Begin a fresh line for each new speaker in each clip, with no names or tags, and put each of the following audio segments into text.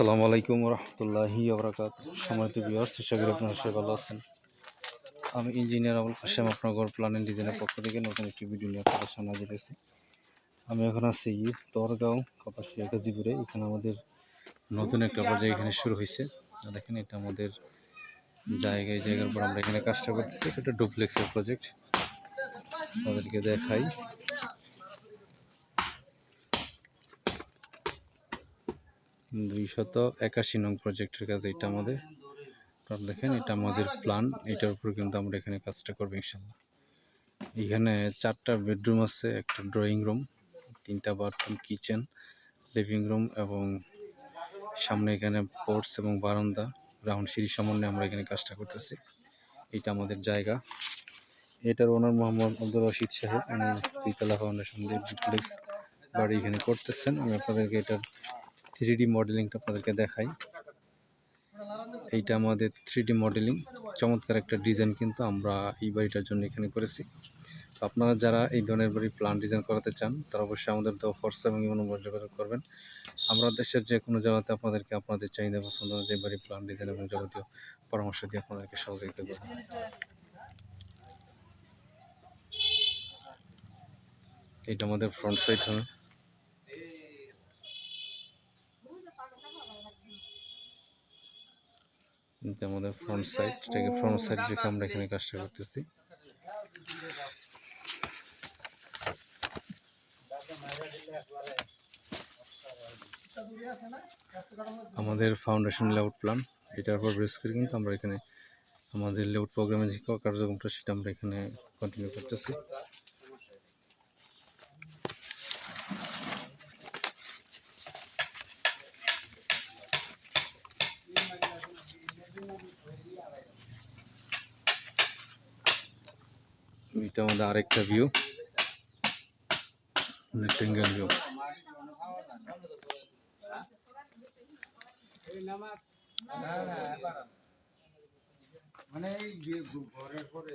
আসসালামু আলাইকুম রহমতুল্লাহি আবরাকাত সময়ত বিয়ার্স আশা করি আপনারা সবাই ভালো আছেন। আমি ইঞ্জিনিয়ার আবুল কাশেম, আপনার প্ল্যান অ্যান্ড ডিজাইনের পক্ষ থেকে নতুন একটি ভিডিও নিয়ে আপনাদের সামনে হাজির আমি এখন আছি তরগাঁও, কাপাসিয়া, গাজীপুরে। এখানে আমাদের নতুন একটা পর্যায়ে এখানে শুরু হয়েছে। দেখেন, এটা আমাদের জায়গায়, জায়গার পর আমরা এখানে কাজটা করতেছি। এটা ডুপ্লেক্সের প্রজেক্ট তাদেরকে দেখাই। দুইশত একাশি নং প্রজেক্টের কাজ এটা আমাদের। আপনারা দেখেন, এটা আমাদের প্ল্যান এটার উপর কিন্তু আমরা এখানে কাজটা করব ইনশাল্লাহ। এখানে চারটা বেডরুম আছে, একটা ড্রয়িং রুম তিনটা বাথরুম কিচেন লিভিং রুম এবং সামনে এখানে পোর্টস এবং বারান্দা। রাউন্ড সিঁড়ি সমন্বয়ে আমরা এখানে কাজটা করতেছি। এটা আমাদের জায়গা। এটার ওনার মোহাম্মদ আব্দুল রশিদ সাহেব, উনি বিতলা ফাউন্ডেশন দিয়ে বাড়ি এখানে করতেছেন। আমি আপনাদেরকে এটার থ্রি ডি মডেলিংটা আপনাদেরকে দেখাই। এইটা আমাদের থ্রি ডি মডেলিং। চমৎকার একটা ডিজাইন কিন্তু আমরা এই বাড়িটার জন্য এখানে করেছি। তো আপনারা যারা এই ধরনের বাড়ি প্ল্যান ডিজাইন করাতে চান, তারা অবশ্যই আমাদের দেওয়া ফর্স এবং ইমো নম্বর যোগাযোগ করবেন। আমরা দেশের যে কোনো জায়গাতে আপনাদেরকে আপনাদের চাহিদা পছন্দ অনুযায়ী বাড়ি প্ল্যান ডিজাইন এবং যাবতীয় পরামর্শ দিয়ে আপনাদেরকে সহযোগিতা করব। এটা আমাদের ফ্রন্ট সাইড হবে এটা আমাদের ফ্রন্ট সাইড এটাকে ফ্রন্ট সাইড রেখে আমরা এখানে কাজটা করতেছি। আমাদের ফাউন্ডেশন লেআউট প্ল্যান এটার উপর বেস করে কিন্তু আমরা এখানে আমাদের লেআউট প্রোগ্রামে যে কার্যক্রমটা, সেটা আমরা এখানে কন্টিনিউ করতেছি। এটা আমাদের আরেকটা ভিউ ভিউ
পরে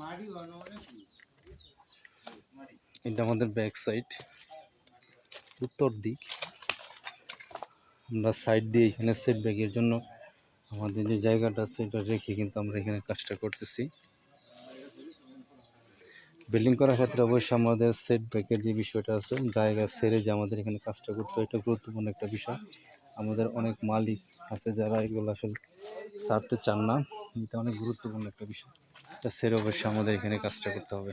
মাড়ি বানো
এটা আমাদের ব্যাক সাইড উত্তর দিক। আমরা সাইড দিয়ে এখানে সেট ব্যাগের জন্য আমাদের যে জায়গাটা আছে রেখে কিন্তু আমরা এখানে কাজটা করতেছি। বিল্ডিং করার ক্ষেত্রে অবশ্যই আমাদের সেট ব্যাকের যে বিষয়টা আছে, জায়গা সেরে যে আমাদের এখানে কাজটা করতে হয়, এটা গুরুত্বপূর্ণ একটা বিষয়। আমাদের অনেক মালিক আছে যারা এগুলো আসলে ছাড়তে চান না, এটা অনেক গুরুত্বপূর্ণ একটা বিষয়। এটা সেরে অবশ্যই আমাদের এখানে কাজটা করতে হবে।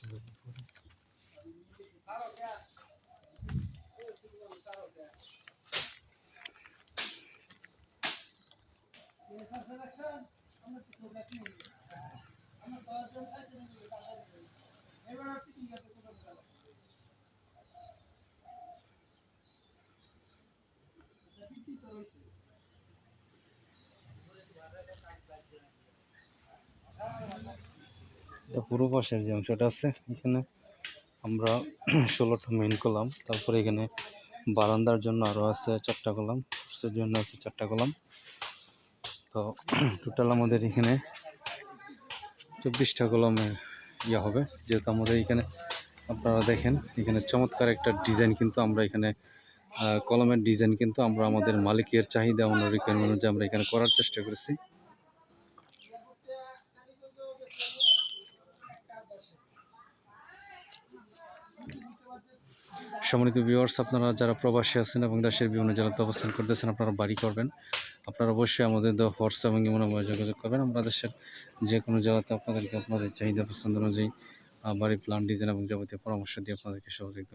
পূর্ব পাশ এটা পূর্ব পাশের যে অংশটা আছে, এখানে আমরা ষোলোটা মেইন কলাম তারপরে এখানে বারান্দার জন্য আরও আছে চারটা কলাম ফুটসের জন্য আছে চারটা কলাম তো টোটাল আমাদের এখানে চব্বিশটা কলমে ইয়ে হবে, যেহেতু আমাদের এখানে আপনারা দেখেন, এখানে চমৎকার একটা ডিজাইন কিন্তু আমরা এখানে কলমের ডিজাইন কিন্তু আমরা আমাদের মালিকের চাহিদা অনুযায়ী আমরা এখানে করার চেষ্টা করেছি। সম্মানিত ভিউয়ার্স আপনারা যারা প্রবাসী আছেন এবং দেশের বিভিন্ন জেলাতে অবস্থান করতেছেন, আপনারা বাড়ি করবেন আপনারা অবশ্যই আমাদের দেওয়া হোয়াটস এবং ইমন যোগাযোগ করবেন আমরা দেশের যে কোনো জেলাতে আপনাদেরকে আপনাদের চাহিদা পছন্দ অনুযায়ী বাড়ির প্ল্যান ডিজাইন এবং যাবতীয় পরামর্শ দিয়ে আপনাদেরকে সহযোগিতা।